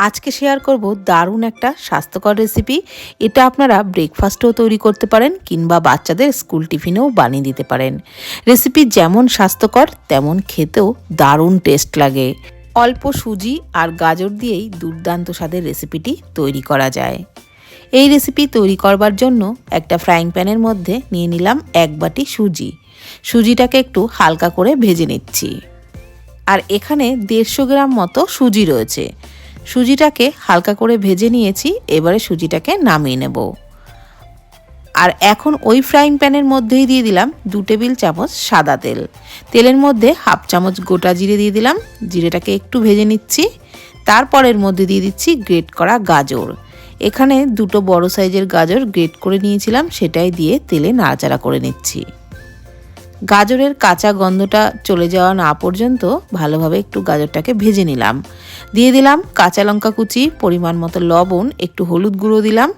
আজকে শেয়ার করব দারুণ একটা স্বাস্থ্যকর রেসিপি এটা আপনারা ব্রেকফাস্টেও তৈরি করতে পারেন কিংবা বাচ্চাদের স্কুল টিফিনেও বানিয়ে দিতে পারেন। রেসিপি যেমন স্বাস্থ্যকর, তেমন খেতেও দারুণ টেস্ট লাগে। অল্প সুজি আর গাজর দিয়েই দুর্দান্ত স্বাদের রেসিপিটি তৈরি করা যায়। এই রেসিপি তৈরি করবার জন্য একটা ফ্রাইং প্যানের মধ্যে নিয়ে নিলাম এক বাটি সুজি। সুজিটাকে একটু হালকা করে ভেজে নিচ্ছি। আর এখানে দেড়শো গ্রাম মতো সুজি রয়েছে। সুজিটাকে হালকা করে ভেজে নিয়েছি, এবারে সুজিটাকে নামিয়ে নেব। আর এখন ওই ফ্রাইং প্যানের মধ্যেই দিয়ে দিলাম দু টেবিল চামচ সাদা তেল। তেলের মধ্যে হাফ চামচ গোটা জিরে দিয়ে দিলাম, জিরেটাকে একটু ভেজে নিচ্ছি। তারপরের মধ্যে দিয়ে দিচ্ছি গ্রেট করা গাজর। এখানে দুটো বড় সাইজের গাজর গ্রেট করে নিয়েছিলাম, সেটাই দিয়ে তেলে নাড়াচাড়া করে নিচ্ছি। গাজরের কাঁচা গন্ধটা চলে যাওয়া না পর্যন্ত ভালোভাবে একটু গাজরটাকে ভেজে নিলাম। দিয়ে দিলাম কাঁচা লঙ্কা কুচি, পরিমাণ মতো লবণ, একটু হলুদ গুঁড়ো দিলাম।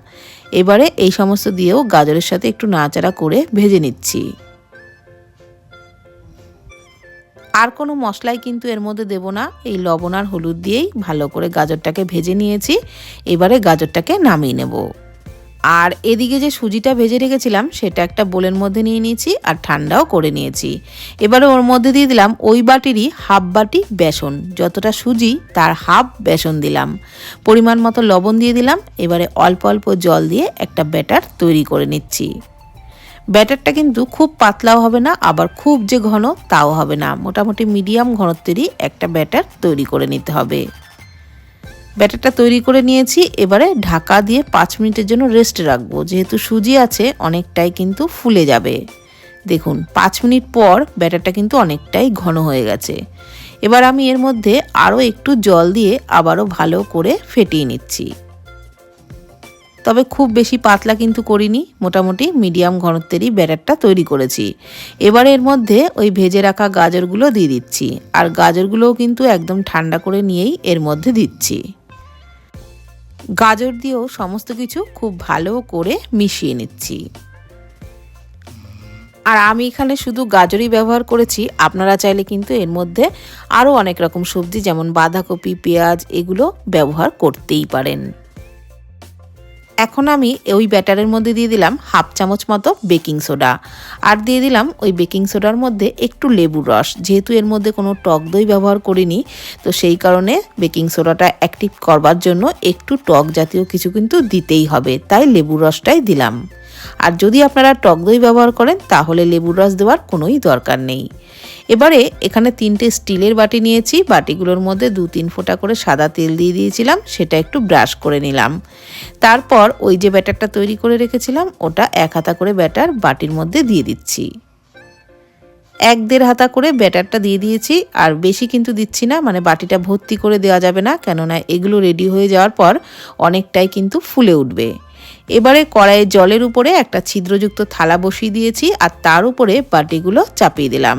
এবারে এই সমস্ত দিয়েও গাজরের সাথে একটু নাড়াচাড়া করে ভেজে নিচ্ছি। আর কোনো মশলাই কিন্তু এর মধ্যে দেব না। এই লবণ আর হলুদ দিয়েই ভালো করে গাজরটাকে ভেজে নিয়েছি। এবারে গাজরটাকে নামিয়ে নেব। আর এদিকে যে সুজিটা ভেজে রেখেছিলাম, সেটা একটা বোলের মধ্যে নিয়ে নিয়েছি আর ঠান্ডাও করে নিয়েছি। এবারে ওর মধ্যে দিয়ে দিলাম ওই বাটিরই হাফ বাটি বেসন। যতটা সুজি, তার হাফ বেসন দিলাম। পরিমাণ মতো লবণ দিয়ে দিলাম। এবারে অল্প অল্প জল দিয়ে একটা ব্যাটার তৈরি করে নিচ্ছি। ব্যাটারটা কিন্তু খুব পাতলাও হবে না, আবার খুব যে ঘন, তাও হবে না। মোটামুটি মিডিয়াম ঘনত্বেরই একটা ব্যাটার তৈরি করে নিতে হবে। ব্যাটারটা তৈরি করে নিয়েছি। এবারে ঢাকা দিয়ে পাঁচ মিনিটের জন্য রেস্টে রাখব। যেহেতু সুজি আছে, অনেকটাই কিন্তু ফুলে যাবে। দেখুন, পাঁচ মিনিট পর ব্যাটারটা কিন্তু অনেকটাই ঘন হয়ে গেছে। এবার আমি এর মধ্যে আরও একটু জল দিয়ে আবারও ভালো করে ফেটিয়ে নিচ্ছি। তবে খুব বেশি পাতলা কিন্তু করিনি। মোটামুটি মিডিয়াম ঘনত্বেরই ব্যাটারটা তৈরি করেছি। এবার এর মধ্যে ওই ভেজে রাখা গাজরগুলো দিয়ে দিচ্ছি। আর গাজরগুলোও কিন্তু একদম ঠান্ডা করে নিয়েই এর মধ্যে দিচ্ছি। গাজর দিয়েও সমস্ত কিছু খুব ভালো করে মিশিয়ে নিচ্ছি। আর আমি এখানে শুধু গাজরই ব্যবহার করেছি, আপনারা চাইলে কিন্তু এর মধ্যে আরও অনেক রকম সবজি যেমন বাঁধাকপি, পেঁয়াজ, এগুলো ব্যবহার করতেই পারেন। এখন আমি ওই ব্যাটারের মধ্যে দিয়ে দিলাম হাফ চামচ মতো বেকিং সোডা। আর দিয়ে দিলাম ওই বেকিং সোডার মধ্যে একটু লেবুর রস। যেহেতু এর মধ্যে কোনো টক দই ব্যবহার করিনি, তো সেই কারণে বেকিং সোডাটা অ্যাক্টিভ করবার জন্য একটু টক জাতীয় কিছু কিন্তু দিতেই হবে। তাই লেবুর রসটাই দিলাম। আর যদি আপনারা টক দই ব্যবহার করেন, তাহলে লেবুর রস দেওয়ার কোনোই দরকার নেই। এবারে এখানে তিনটে স্টিলের বাটি নিয়েছি। বাটিগুলোর মধ্যে দু তিন ফোঁটা করে সাদা তেল দিয়ে দিয়েছিলাম, সেটা একটু ব্রাশ করে নিলাম। তারপর ওই যে ব্যাটারটা তৈরি করে রেখেছিলাম, ওটা এক হাতা করে ব্যাটার বাটির মধ্যে দিয়ে দিচ্ছি। এক দেড় হাতা করে ব্যাটারটা দিয়ে দিয়েছি, আর বেশি কিন্তু দিচ্ছি না মানে বাটিটা ভর্তি করে দেওয়া যাবে না, কেননা এগুলো রেডি হয়ে যাওয়ার পর অনেকটাই কিন্তু ফুলে উঠবে। এবারে কড়াইয়ের জলের উপরে একটা ছিদ্রযুক্ত থালা বসিয়ে দিয়েছি আর তার উপরে বাটিগুলো চাপিয়ে দিলাম।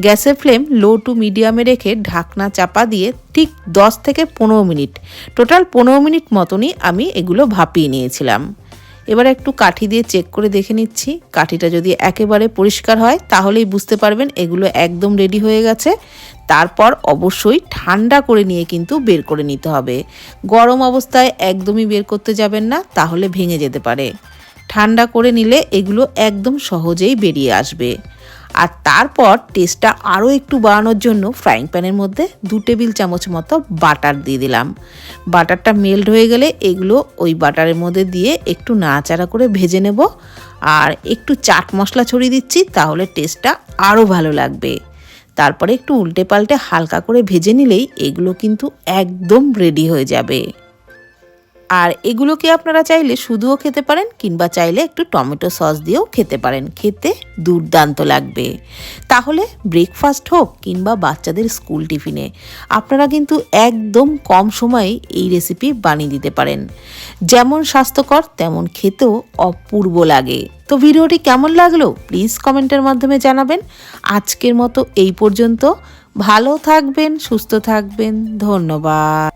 গ্যাসের ফ্লেম লো টু মিডিয়ামে রেখে ঢাকনা চাপা দিয়ে ঠিক 10 থেকে পনেরো মিনিট, টোটাল পনেরো মিনিট মতনই আমি এগুলো ভাপিয়ে নিয়েছিলাম। এবার একটু কাঠি দিয়ে চেক করে দেখে নিচ্ছি। কাঠিটা যদি একেবারে পরিষ্কার হয়, তাহলেই বুঝতে পারবেন এগুলো একদম রেডি হয়ে গেছে। তারপর অবশ্যই ঠান্ডা করে নিয়ে কিন্তু বের করে নিতে হবে। গরম অবস্থায় একদমই বের করতে যাবেন না, তাহলে ভেঙে যেতে পারে। ঠান্ডা করে নিলে এগুলো একদম সহজেই বেরিয়ে আসবে। আর তারপর টেস্টটা আরও একটু বাড়ানোর জন্য ফ্রাইং প্যানের মধ্যে দু টেবিল চামচ মতো বাটার দিয়ে দিলাম। বাটারটা মেল্ট হয়ে গেলে এগুলো ওই বাটারের মধ্যে দিয়ে একটু নাড়াচাড়া করে ভেজে নেব। আর একটু চাট মশলা ছড়িয়ে দিচ্ছি, তাহলে টেস্টটা আরও ভালো লাগবে। তারপরে একটু উল্টে পাল্টে হালকা করে ভেজে নিলেই এগুলো কিন্তু একদম রেডি হয়ে যাবে। আর এগুলোকে আপনারা চাইলে শুধুও খেতে পারেন কিংবা চাইলে একটু টমেটো সস দিয়েও খেতে পারেন। খেতে দুর্দান্ত লাগবে। তাহলে ব্রেকফাস্ট হোক কিংবা বাচ্চাদের স্কুল টিফিনে আপনারা কিন্তু একদম কম সময়ে এই রেসিপি বানিয়ে দিতে পারেন। যেমন স্বাস্থ্যকর, তেমন খেতেও অপূর্ব লাগে। তো ভিডিওটি কেমন লাগল? প্লিজ কমেন্টের মাধ্যমে জানাবেন। আজকের মতো এই পর্যন্ত। ভালো থাকবেন, সুস্থ থাকবেন। ধন্যবাদ।